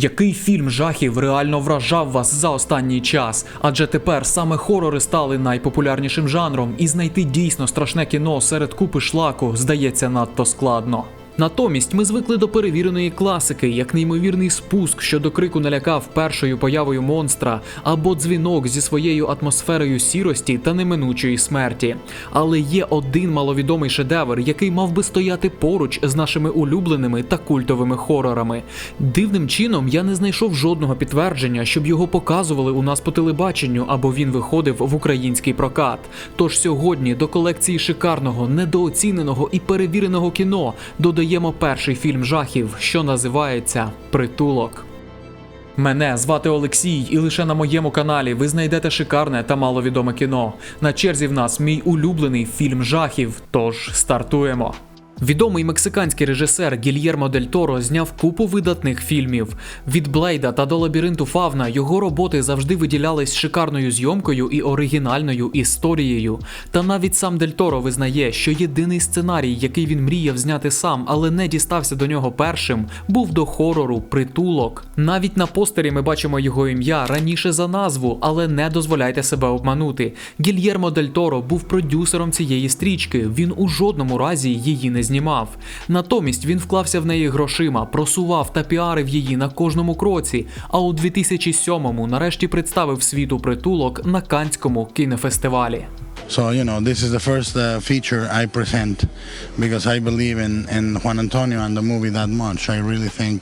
Який фільм жахів реально вражав вас за останній час? Адже тепер саме хорори стали найпопулярнішим жанром, і знайти дійсно страшне кіно серед купи шлаку здається надто складно. Натомість ми звикли до перевіреної класики, як неймовірний спуск, що до крику налякав першою появою монстра, або дзвінок зі своєю атмосферою сірості та неминучої смерті. Але є один маловідомий шедевр, який мав би стояти поруч з нашими улюбленими та культовими хорорами. Дивним чином я не знайшов жодного підтвердження, щоб його показували у нас по телебаченню або він виходив в український прокат. Тож сьогодні до колекції шикарного, недооціненого і перевіреного кіно додаємо перший фільм жахів, що називається Притулок. Мене звати Олексій, і лише на моєму каналі ви знайдете шикарне та маловідоме кіно. На черзі в нас мій улюблений фільм жахів. Тож стартуємо. Відомий мексиканський режисер Гільєрмо Дель Торо зняв купу видатних фільмів. Від Блейда та до лабіринту Фавна його роботи завжди виділялись шикарною зйомкою і оригінальною історією. Та навіть сам Дель Торо визнає, що єдиний сценарій, який він мріяв зняти сам, але не дістався до нього першим, був до хорору Притулок. Навіть на постері ми бачимо його ім'я раніше за назву, але не дозволяйте себе обманути. Гільєрмо Дель Торо був продюсером цієї стрічки. Він у жодному разі її не знімав. Натомість він вклався в неї грошима, просував та піарив її на кожному кроці. А у 2007-му нарешті представив світу притулок на Канському кінофестивалі. So you know, this is the first uh, feature I present because I believe in, in Juan Antonio and the movie that much. I really think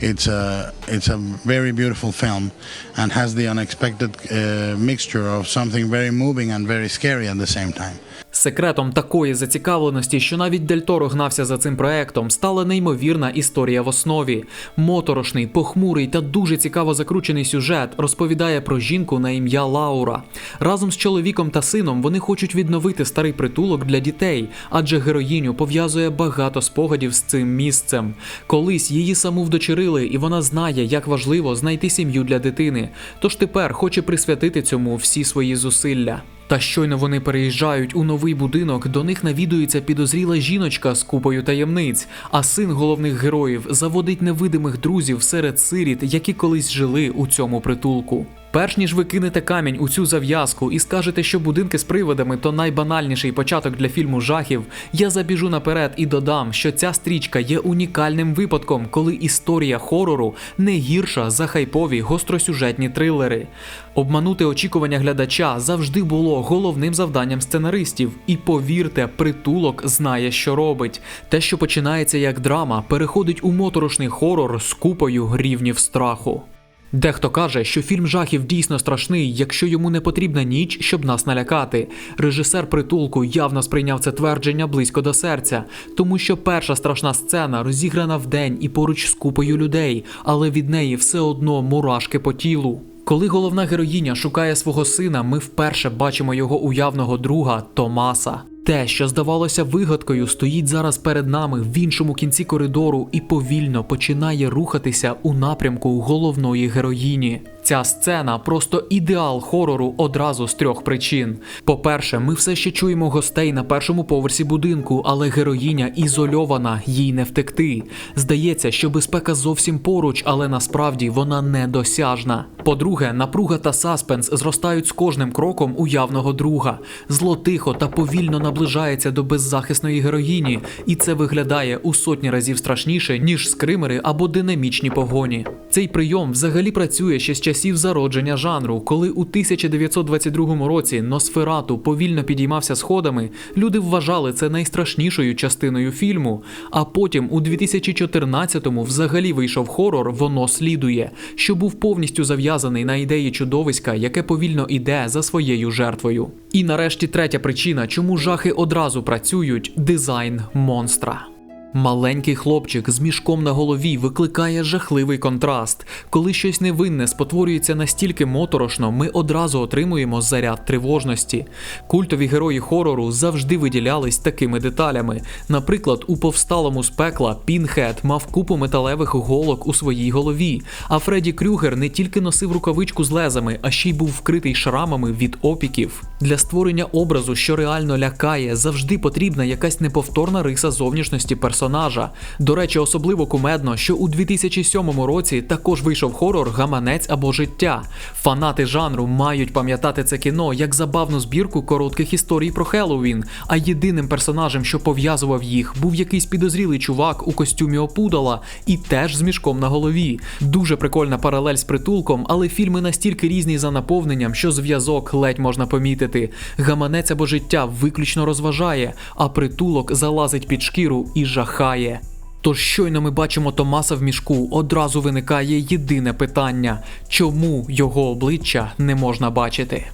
it's a it's a very beautiful film and has the unexpected uh, mixture of something very moving and very scary at the same time. Секретом такої зацікавленості, що навіть Дель Торо гнався за цим проектом, стала неймовірна історія в основі. Моторошний, похмурий та дуже цікаво закручений сюжет розповідає про жінку на ім'я Лаура. Разом з чоловіком та сином вони хочуть відновити старий притулок для дітей, адже героїню пов'язує багато спогадів з цим місцем. Колись її саму вдочерили, і вона знає, як важливо знайти сім'ю для дитини. Тож тепер хоче присвятити цьому всі свої зусилля. Та щойно вони переїжджають у новий будинок, до них навідується підозріла жіночка з купою таємниць, а син головних героїв заводить невидимих друзів серед сиріт, які колись жили у цьому притулку. Перш ніж ви кинете камінь у цю зав'язку і скажете, що будинки з привидами то найбанальніший початок для фільму жахів, я забіжу наперед і додам, що ця стрічка є унікальним випадком, коли історія хорору не гірша за хайпові гостросюжетні трилери. Обманути очікування глядача завжди було головним завданням сценаристів, і повірте, притулок знає, що робить. Те, що починається як драма, переходить у моторошний хорор з купою рівнів страху. Дехто каже, що фільм жахів дійсно страшний, якщо йому не потрібна ніч, щоб нас налякати. Режисер притулку явно сприйняв це твердження близько до серця, тому що перша страшна сцена розіграна вдень і поруч з купою людей, але від неї все одно мурашки по тілу. Коли головна героїня шукає свого сина, ми вперше бачимо його уявного друга Томаса. Те, що здавалося вигадкою, стоїть зараз перед нами в іншому кінці коридору і повільно починає рухатися у напрямку головної героїні. Ця сцена просто ідеал хорору одразу з трьох причин. По-перше, ми все ще чуємо гостей на першому поверсі будинку, але героїня ізольована, їй не втекти. Здається, що безпека зовсім поруч, але насправді вона недосяжна. По-друге, напруга та саспенс зростають з кожним кроком уявного друга. Зло тихо та повільно наближається до беззахисної героїні, і це виглядає у сотні разів страшніше, ніж скримери або динамічні погоні. Цей прийом взагалі працює ще з часів зародження жанру, коли у 1922 році Носферату повільно підіймався сходами, люди вважали це найстрашнішою частиною фільму. А потім у 2014-му взагалі вийшов хорор Воно слідує, що був повністю зав'язаний на ідеї чудовиська, яке повільно іде за своєю жертвою. І нарешті третя причина, чому жахи одразу працюють дизайн монстра. Маленький хлопчик з мішком на голові викликає жахливий контраст. Коли щось невинне спотворюється настільки моторошно, ми одразу отримуємо заряд тривожності. Культові герої хорору завжди виділялись такими деталями. Наприклад, у повсталому з пекла Пінхед мав купу металевих голок у своїй голові, а Фредді Крюгер не тільки носив рукавичку з лезами, а ще й був вкритий шрамами від опіків. Для створення образу, що реально лякає, завжди потрібна якась неповторна риса зовнішності персонажа персонажа. До речі, особливо кумедно, що у 2007 році також вийшов хорор Гаманець або життя. Фанати жанру мають пам'ятати це кіно як забавну збірку коротких історій про Хеллоуін. А єдиним персонажем, що пов'язував їх, був якийсь підозрілий чувак у костюмі опудала і теж з мішком на голові. Дуже прикольна паралель з притулком, але фільми настільки різні за наповненням, що зв'язок ледь можна помітити. Гаманець або життя виключно розважає, а притулок залазить під шкіру і жахає. Тож щойно ми бачимо Томаса в мішку, одразу виникає єдине питання: чому його обличчя не можна бачити?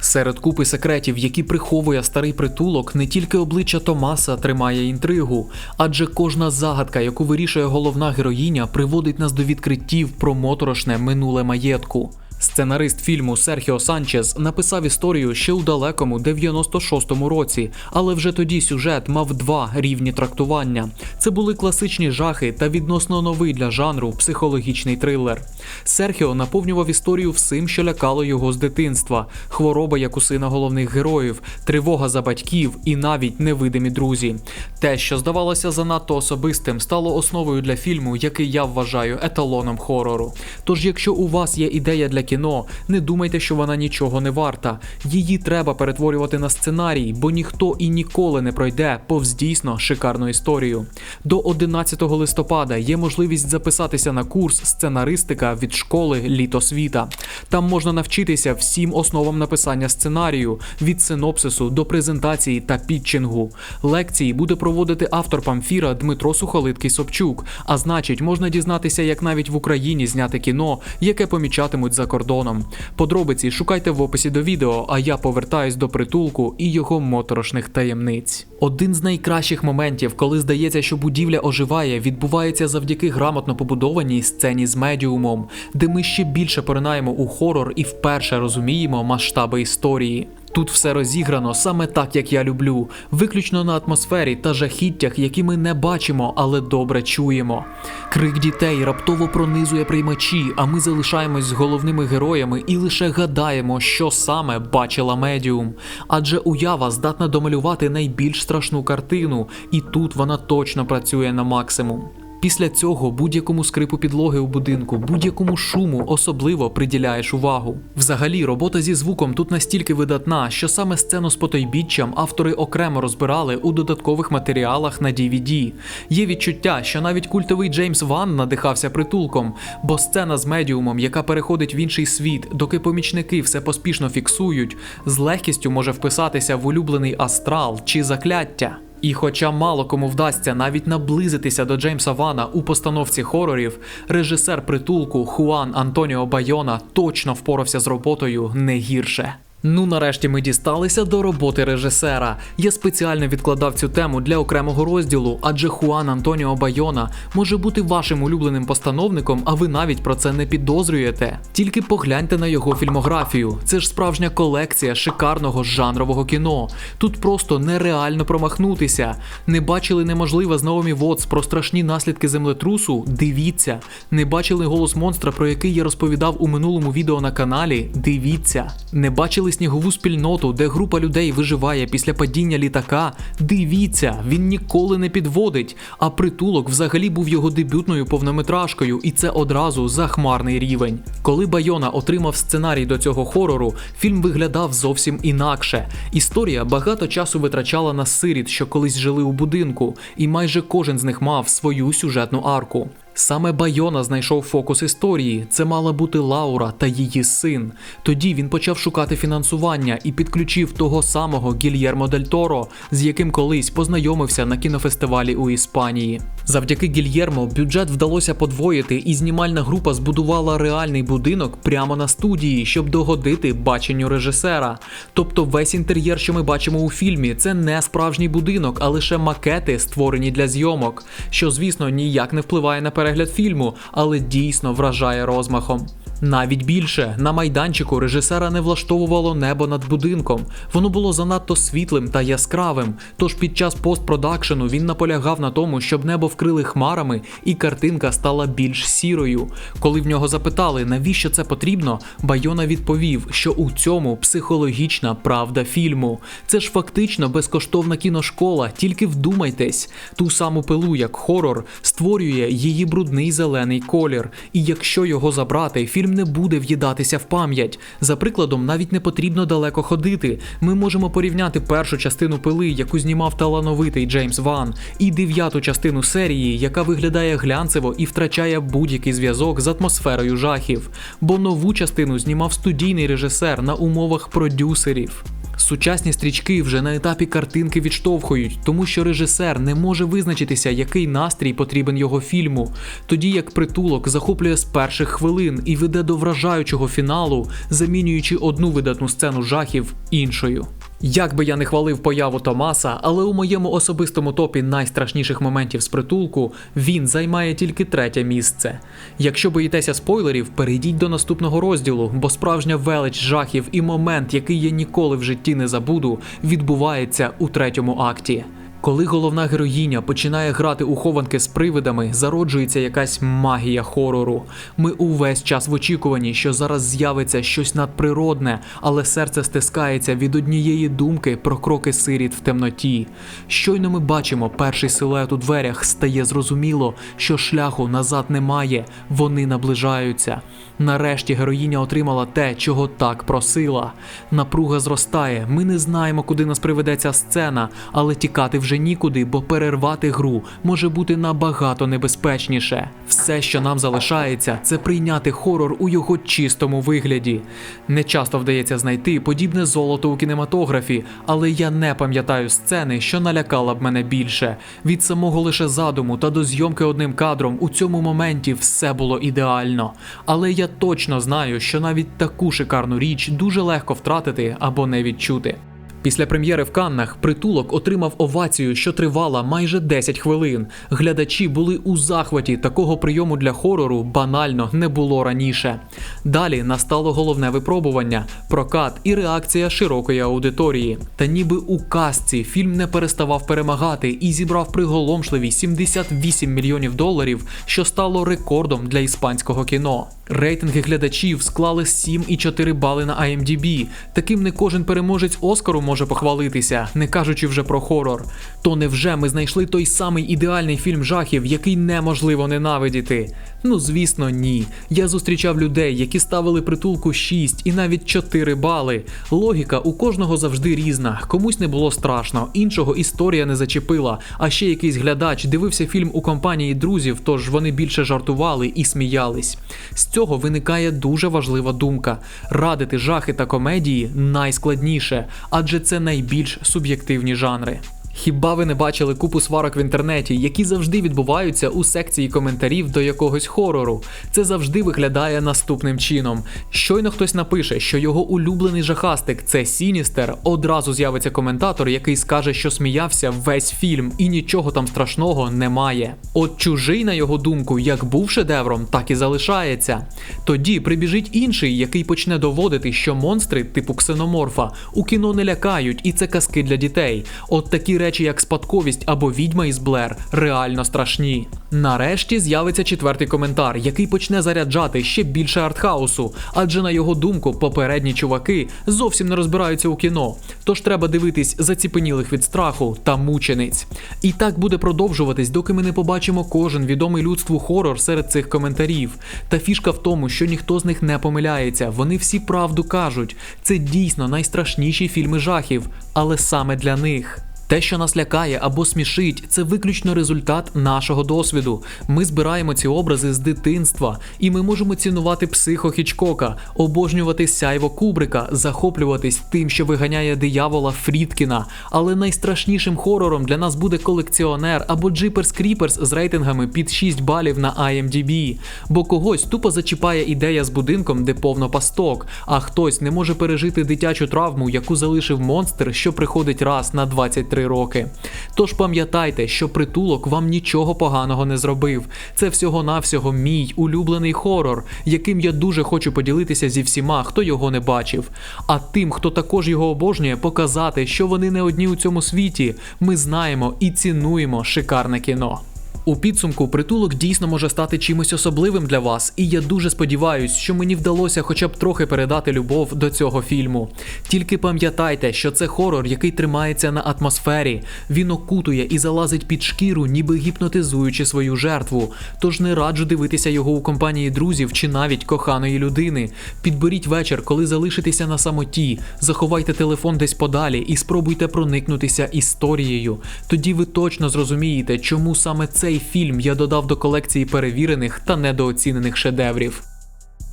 Серед купи секретів, які приховує старий притулок, не тільки обличчя Томаса тримає інтригу, адже кожна загадка, яку вирішує головна героїня, приводить нас до відкриттів про моторошне минуле маєтку. Сценарист фільму Серхіо Санчес написав історію ще у далекому 96-му році, але вже тоді сюжет мав два рівні трактування. Це були класичні жахи та відносно новий для жанру психологічний трилер. Серхіо наповнював історію всім, що лякало його з дитинства: хвороба, як у сина головних героїв, тривога за батьків і навіть невидимі друзі. Те, що здавалося занадто особистим, стало основою для фільму, який я вважаю еталоном хорору. Тож, якщо у вас є ідея для кіно, не думайте, що вона нічого не варта. Її треба перетворювати на сценарій, бо ніхто і ніколи не пройде повз дійсно шикарну історію. До 11 листопада є можливість записатися на курс сценаристика від школи Літосвіта. Там можна навчитися всім основам написання сценарію від синопсису до презентації та пітчингу. Лекції буде проводити автор памфіра Дмитро Сухолиткий Собчук. А значить, можна дізнатися, як навіть в Україні зняти кіно, яке помічатимуть за кордоном. Подробиці шукайте в описі до відео, а я повертаюсь до притулку і його моторошних таємниць. Один з найкращих моментів, коли здається, що будівля оживає, відбувається завдяки грамотно побудованій сцені з медіумом, де ми ще більше поринаємо у хорор і вперше розуміємо масштаби історії. Тут все розіграно саме так, як я люблю, виключно на атмосфері та жахіттях, які ми не бачимо, але добре чуємо. Крик дітей раптово пронизує приймачі, а ми залишаємось з головними героями і лише гадаємо, що саме бачила медіум. Адже уява здатна домалювати найбільш страшну картину, і тут вона точно працює на максимум. Після цього будь-якому скрипу підлоги у будинку, будь-якому шуму особливо приділяєш увагу. Взагалі, робота зі звуком тут настільки видатна, що саме сцену з потойбіччям автори окремо розбирали у додаткових матеріалах на DVD. Є відчуття, що навіть культовий Джеймс Ван надихався притулком, бо сцена з медіумом, яка переходить в інший світ, доки помічники все поспішно фіксують, з легкістю може вписатися в улюблений астрал чи закляття. І хоча мало кому вдасться навіть наблизитися до Джеймса Вана у постановці хорорів, режисер притулку Хуан Антоніо Байона точно впорався з роботою не гірше. Ну, нарешті ми дісталися до роботи режисера. Я спеціально відкладав цю тему для окремого розділу, адже Хуан Антоніо Байона може бути вашим улюбленим постановником, а ви навіть про це не підозрюєте. Тільки погляньте на його фільмографію. Це ж справжня колекція шикарного жанрового кіно. Тут просто нереально промахнутися. Не бачили неможливе з Наомі Вотс про страшні наслідки землетрусу? Дивіться. Не бачили голос монстра, про який я розповідав у минулому відео на каналі? Дивіться. Не бачили снігову спільноту, де група людей виживає після падіння літака? Дивіться, він ніколи не підводить. А притулок взагалі був його дебютною повнометражкою, і це одразу захмарний рівень. Коли Байона отримав сценарій до цього хорору, фільм виглядав зовсім інакше. Історія багато часу витрачала на сиріт, що колись жили у будинку, і майже кожен з них мав свою сюжетну арку. Саме Байона знайшов фокус історії. Це мала бути Лаура та її син. Тоді він почав шукати фінансування і підключив того самого Гільєрмо Дель Торо, з яким колись познайомився на кінофестивалі у Іспанії. Завдяки Гільєрмо бюджет вдалося подвоїти, і знімальна група збудувала реальний будинок прямо на студії, щоб догодити баченню режисера. Тобто весь інтер'єр, що ми бачимо у фільмі, це не справжній будинок, а лише макети, створені для зйомок, що, звісно, ніяк не впливає на перегляд фільму, але дійсно вражає розмахом. Навіть більше на майданчику режисера не влаштовувало небо над будинком. Воно було занадто світлим та яскравим. Тож під час постпродакшену він наполягав на тому, щоб небо вкрили хмарами, і картинка стала більш сірою. Коли в нього запитали, навіщо це потрібно, Байона відповів, що у цьому психологічна правда фільму. Це ж фактично безкоштовна кіношкола, тільки вдумайтесь. Ту саму пилу, як хорор, створює її брудний зелений колір. І якщо його забрати, фільм не буде в'їдатися в пам'ять. За прикладом, навіть не потрібно далеко ходити. Ми можемо порівняти першу частину пили, яку знімав талановитий Джеймс Ван, і дев'яту частину серії, яка виглядає глянцево і втрачає будь-який зв'язок з атмосферою жахів. Бо нову частину знімав студійний режисер на умовах продюсерів. Сучасні стрічки вже на етапі картинки відштовхують, тому що режисер не може визначитися, який настрій потрібен його фільму, тоді як притулок захоплює з перших хвилин і веде до вражаючого фіналу, замінюючи одну видатну сцену жахів іншою. Як би я не хвалив появу Томаса, але у моєму особистому топі найстрашніших моментів з притулку він займає тільки третє місце. Якщо боїтеся спойлерів, перейдіть до наступного розділу, бо справжня велич жахів і момент, який я ніколи в житті не забуду, відбувається у третьому акті. Коли головна героїня починає грати у хованки з привидами, зароджується якась магія хорору. Ми увесь час в очікуванні, що зараз з'явиться щось надприродне, але серце стискається від однієї думки про кроки сиріт в темноті. Щойно ми бачимо перший силует у дверях, стає зрозуміло, що шляху назад немає, вони наближаються. Нарешті героїня отримала те, чого так просила. Напруга зростає. Ми не знаємо, куди нас приведе ця сцена, але тікати вже нікуди, бо перервати гру може бути набагато небезпечніше. Все, що нам залишається, це прийняти хорор у його чистому вигляді. Не часто вдається знайти подібне золото у кінематографі, але я не пам'ятаю сцени, що налякала б мене більше. Від самого лише задуму та до зйомки одним кадром у цьому моменті все було ідеально. Але я точно знаю, що навіть таку шикарну річ дуже легко втратити або не відчути. Після прем'єри в Каннах притулок отримав овацію, що тривала майже 10 хвилин. Глядачі були у захваті. Такого прийому для хорору банально не було раніше. Далі настало головне випробування: прокат і реакція широкої аудиторії. Та ніби у казці фільм не переставав перемагати і зібрав приголомшливі 78 мільйонів доларів, що стало рекордом для іспанського кіно. Рейтинги глядачів склали 7,4 бали на IMDb. Таким не кожен переможець Оскару може похвалитися, не кажучи вже про хорор. То невже ми знайшли той самий ідеальний фільм жахів, який неможливо ненавидіти? Ну звісно, ні. Я зустрічав людей, які ставили притулку 6 і навіть 4 бали. Логіка у кожного завжди різна. Комусь не було страшно, іншого історія не зачепила. А ще якийсь глядач дивився фільм у компанії друзів, тож вони більше жартували і сміялись. З цього виникає дуже важлива думка: радити жахи та комедії найскладніше, адже це найбільш суб'єктивні жанри. Хіба ви не бачили купу сварок в інтернеті, які завжди відбуваються у секції коментарів до якогось хорору? Це завжди виглядає наступним чином. Щойно хтось напише, що його улюблений жахастик це Сіністер, одразу з'явиться коментатор, який скаже, що сміявся весь фільм, і нічого там страшного немає. От чужий, на його думку, як був шедевром, так і залишається. Тоді прибіжить інший, який почне доводити, що монстри, типу ксеноморфа, у кіно не лякають, і це казки для дітей. От такі речі, як спадковість або відьма із Блер, реально страшні. Нарешті з'явиться четвертий коментар, який почне заряджати ще більше артхаусу, адже на його думку, попередні чуваки зовсім не розбираються у кіно. Тож треба дивитись заціпенілих від страху та мучениць. І так буде продовжуватись, доки ми не побачимо кожен відомий людству хорор серед цих коментарів. Та фішка в тому, що ніхто з них не помиляється. Вони всі правду кажуть. Це дійсно найстрашніші фільми жахів, але саме для них. Те, що нас лякає або смішить, це виключно результат нашого досвіду. Ми збираємо ці образи з дитинства, і ми можемо цінувати психо Хічкока, обожнювати сяйво Кубрика, захоплюватись тим, що виганяє диявола Фрідкіна. Але найстрашнішим хорором для нас буде колекціонер або Джиперс Кріперс з рейтингами під 6 балів на IMDb. Бо когось тупо зачіпає ідея з будинком, де повно пасток, а хтось не може пережити дитячу травму, яку залишив монстр, що приходить раз на 23 3 роки. Тож пам'ятайте, що притулок вам нічого поганого не зробив. Це всього-навсього мій улюблений хорор, яким я дуже хочу поділитися зі всіма, хто його не бачив. А тим, хто також його обожнює, показати, що вони не одні у цьому світі. Ми знаємо і цінуємо шикарне кіно. У підсумку притулок дійсно може стати чимось особливим для вас, і я дуже сподіваюсь, що мені вдалося хоча б трохи передати любов до цього фільму. Тільки пам'ятайте, що це хорор, який тримається на атмосфері. Він окутує і залазить під шкіру, ніби гіпнотизуючи свою жертву. Тож не раджу дивитися його у компанії друзів чи навіть коханої людини. Підберіть вечір, коли залишитеся на самоті, заховайте телефон десь подалі і спробуйте проникнутися історією. Тоді ви точно зрозумієте, чому саме цей фільм я додав до колекції перевірених та недооцінених шедеврів.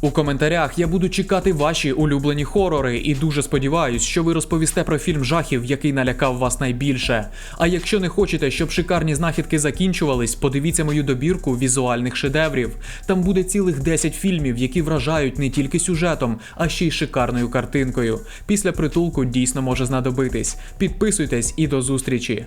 У коментарях я буду чекати ваші улюблені хорори і дуже сподіваюсь, що ви розповісте про фільм жахів, який налякав вас найбільше. А якщо не хочете, щоб шикарні знахідки закінчувались, подивіться мою добірку візуальних шедеврів. Там буде цілих 10 фільмів, які вражають не тільки сюжетом, а ще й шикарною картинкою. Після притулку дійсно може знадобитись. Підписуйтесь і до зустрічі!